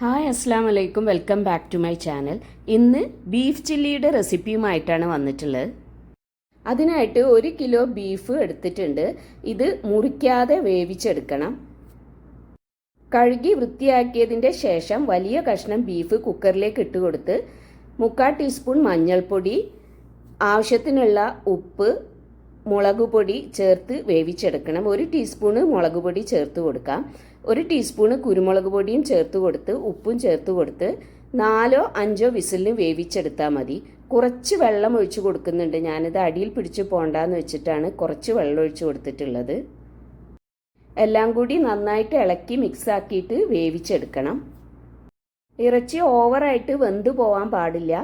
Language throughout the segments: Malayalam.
ഹായ് അസ്സാം വലൈക്കും welcome back to my channel. ഇന്ന് ബീഫ് ചില്ലിയുടെ റെസിപ്പിയുമായിട്ടാണ് വന്നിട്ടുള്ളത്. അതിനായിട്ട് ഒരു കിലോ ബീഫ് എടുത്തിട്ടുണ്ട്. ഇത് മുറിക്കാതെ വേവിച്ചെടുക്കണം. കഴുകി വൃത്തിയാക്കിയതിന്റെ ശേഷം വലിയ കഷ്ണം ബീഫ് കുക്കറിലേക്ക് ഇട്ട് കൊടുത്ത് മുക്കാൽ ടീസ്പൂൺ മഞ്ഞൾപ്പൊടി ആവശ്യത്തിനുള്ള ഉപ്പ് മുളക് പൊടി ചേർത്ത് വേവിച്ചെടുക്കണം. ഒരു ടീസ്പൂണ് മുളക് പൊടി ചേർത്ത് കൊടുക്കാം. ഒരു ടീസ്പൂണ് കുരുമുളക് പൊടിയും ചേർത്ത് കൊടുത്ത് ഉപ്പും ചേർത്ത് കൊടുത്ത് നാലോ അഞ്ചോ വിസിലിന് വേവിച്ചെടുത്താൽ മതി. കുറച്ച് വെള്ളം ഒഴിച്ചു കൊടുക്കുന്നുണ്ട്. ഞാനിത് അടിയിൽ പിടിച്ച് പോണ്ടാന്ന് വെച്ചിട്ടാണ് കുറച്ച് വെള്ളം ഒഴിച്ചു കൊടുത്തിട്ടുള്ളത്. എല്ലാം കൂടി നന്നായിട്ട് ഇളക്കി മിക്സ് ആക്കിയിട്ട് വേവിച്ചെടുക്കണം. ഇറച്ചി ഓവറായിട്ട് വെന്ത് പോവാൻ പാടില്ല.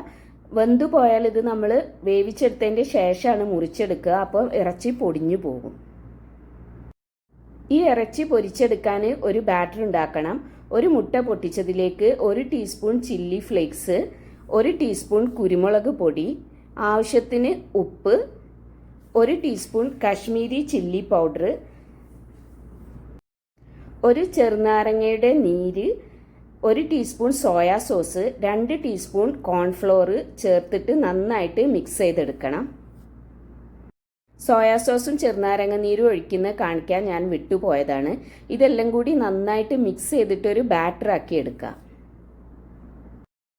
വെന്ത് പോയാൽ ഇത് നമ്മൾ വേവിച്ചെടുത്തതിന്റെ ശേഷമാണ് മുറിച്ചെടുക്കുക. അപ്പോൾ ഇറച്ചി പൊടിഞ്ഞു പോകും. ഈ ഇറച്ചി പൊരിച്ചെടുക്കാൻ ഒരു ബാറ്റർ ഉണ്ടാക്കണം. ഒരു മുട്ട പൊട്ടിച്ചതിലേക്ക് ഒരു ടീസ്പൂൺ ചില്ലി ഫ്ലേക്സ് ഒരു ടീസ്പൂൺ കുരുമുളക് പൊടി ആവശ്യത്തിന് ഉപ്പ് ഒരു ടീസ്പൂൺ കാശ്മീരി ചില്ലി പൗഡർ ഒരു ചെറുനാരങ്ങയുടെ നീര് ഒരു ടീസ്പൂൺ സോയാ സോസ് രണ്ട് ടീസ്പൂൺ കോൺഫ്ലോർ ചേർത്തിട്ട് നന്നായിട്ട് മിക്സ് ചെയ്തെടുക്കണം. സോയാ സോസും ചെറുനാരങ്ങ നീരും ഒഴിക്കുന്ന കാണിക്കാൻ ഞാൻ വിട്ടുപോയതാണ്. ഇതെല്ലാം കൂടി നന്നായിട്ട് മിക്സ് ചെയ്തിട്ട് ഒരു ബാറ്റർ ആക്കി എടുക്കാം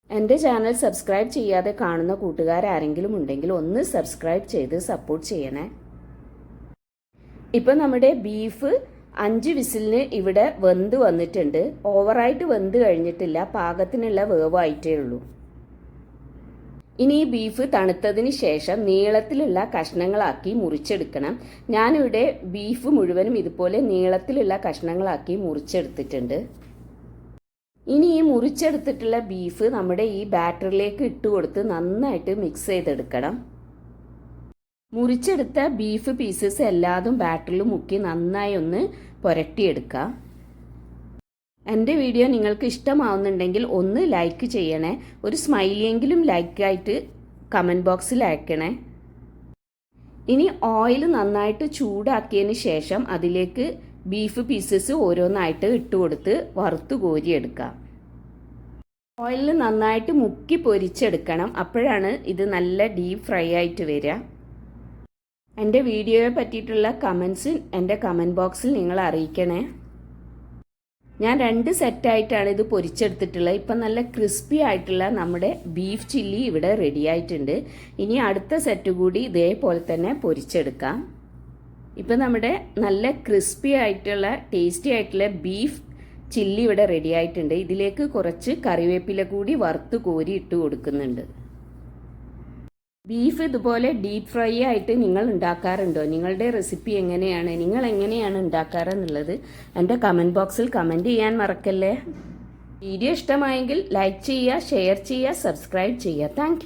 എന്റെ ചാനൽ സബ്സ്ക്രൈബ് ചെയ്യാതെ കാണുന്ന കൂട്ടുകാരാരെങ്കിലും ഉണ്ടെങ്കിൽ ഒന്ന് സബ്സ്ക്രൈബ് ചെയ്ത് സപ്പോർട്ട് ചെയ്യണേ. ഇപ്പം നമ്മുടെ ബീഫ് അഞ്ച് വിസിലിന് ഇവിടെ വെന്ത് വന്നിട്ടുണ്ട്. ഓവറായിട്ട് വെന്ത് കഴിഞ്ഞിട്ടില്ല. പാകത്തിനുള്ള വേവായിട്ടേ ഉള്ളൂ. ഇനി ബീഫ് തണുത്തതിന് ശേഷം നീളത്തിലുള്ള കഷ്ണങ്ങളാക്കി മുറിച്ചെടുക്കണം. ഞാനിവിടെ ബീഫ് മുഴുവനും ഇതുപോലെ നീളത്തിലുള്ള കഷ്ണങ്ങളാക്കി മുറിച്ചെടുത്തിട്ടുണ്ട്. ഇനി ഈ മുറിച്ചെടുത്തിട്ടുള്ള ബീഫ് നമ്മുടെ ഈ ബാറ്ററിലേക്ക് ഇട്ട് കൊടുത്ത് നന്നായിട്ട് മിക്സ് ചെയ്തെടുക്കണം. മുറിച്ചെടുത്ത ബീഫ് പീസസ് എല്ലാതും ബാറ്ററിൽ മുക്കി നന്നായി ഒന്ന് പുരട്ടിയെടുക്കുക എന്റെ വീഡിയോ നിങ്ങൾക്ക് ഇഷ്ടമാവുന്നുണ്ടെങ്കിൽ ഒന്ന് ലൈക്ക് ചെയ്യണേ. ഒരു സ്മൈലിയെങ്കിലും ലൈക്കായിട്ട് കമന്റ് ബോക്സിൽ അയക്കണേ. ഇനി ഓയിൽ നന്നായിട്ട് ചൂടാക്കിയതിന് ശേഷം അതിലേക്ക് ബീഫ് പീസസ് ഓരോന്നായിട്ട് ഇട്ട് കൊടുത്ത് വറുത്ത് കോരിയെടുക്കാം. ഓയിലിൽ നന്നായിട്ട് മുക്കി പൊരിച്ചെടുക്കണം. അപ്പോഴാണ് ഇത് നല്ല ഡീപ് ഫ്രൈ ആയിട്ട് വരിക. എന്റെ വീഡിയോയെ പറ്റിയിട്ടുള്ള കമൻസ് എന്റെ കമന്റ് ബോക്സിൽ നിങ്ങൾ അറിയിക്കണേ. ഞാൻ രണ്ട് സെറ്റായിട്ടാണ് ഇത് പൊരിച്ചെടുത്തിട്ടുള്ളത്. ഇപ്പം നല്ല ക്രിസ്പി ആയിട്ടുള്ള നമ്മുടെ ബീഫ് ചില്ലി ഇവിടെ റെഡി ആയിട്ടുണ്ട്. ഇനി അടുത്ത സെറ്റ് കൂടി ഇതേപോലെ തന്നെ പൊരിച്ചെടുക്കാം. ഇപ്പം നമ്മുടെ നല്ല ക്രിസ്പി ആയിട്ടുള്ള ടേസ്റ്റി ആയിട്ടുള്ള ബീഫ് ചില്ലി ഇവിടെ റെഡി ആയിട്ടുണ്ട്. ഇതിലേക്ക് കുറച്ച് കറിവേപ്പില കൂടി വറുത്ത് കോരി ഇട്ട് കൊടുക്കുന്നുണ്ട്. ബീഫ് ഇതുപോലെ ഡീപ്പ് ഫ്രൈ ആയിട്ട് നിങ്ങൾ ഉണ്ടാക്കാറുണ്ടോ? നിങ്ങളുടെ റെസിപ്പി എങ്ങനെയാണ്? നിങ്ങൾ എങ്ങനെയാണ് ഉണ്ടാക്കാറെന്നുള്ളത് എന്റെ കമന്റ് ബോക്സിൽ കമന്റ് ചെയ്യാൻ മറക്കല്ലേ? വീഡിയോ ഇഷ്ടമായെങ്കിൽ ലൈക്ക് ചെയ്യുക ഷെയർ ചെയ്യുക സബ്സ്ക്രൈബ് ചെയ്യുക. താങ്ക്